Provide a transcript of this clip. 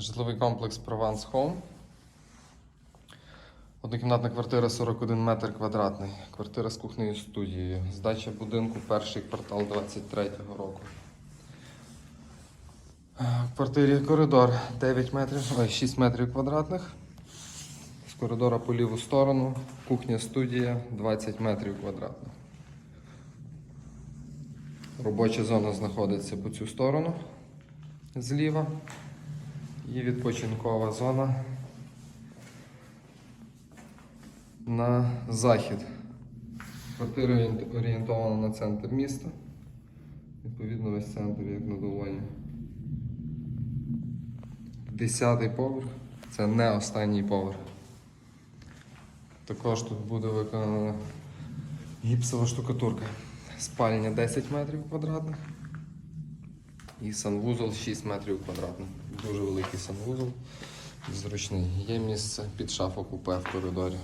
Житловий комплекс Provence Home. Однокімнатна квартира 41 метр квадратний. Квартира з кухнею студією. Здача будинку перший квартал 23-го року. Е, В квартирі коридор 9 метрів, ой, 6 метрів квадратних. З коридора по ліву сторону. Кухня студія 20 метрів квадратних. Робоча зона знаходиться по цю сторону зліва. І відпочинкова зона на захід. Квартира орієнтована на центр міста. Відповідно, весь центр як на долоні. Десятий поверх. Це не останній поверх. Також тут буде виконана гіпсова штукатурка. Спальня 10 метрів квадратних. І санвузол 6 метрів квадратних. Дуже великий санвузол. Зручний. Є місце під шафу купе в коридорі.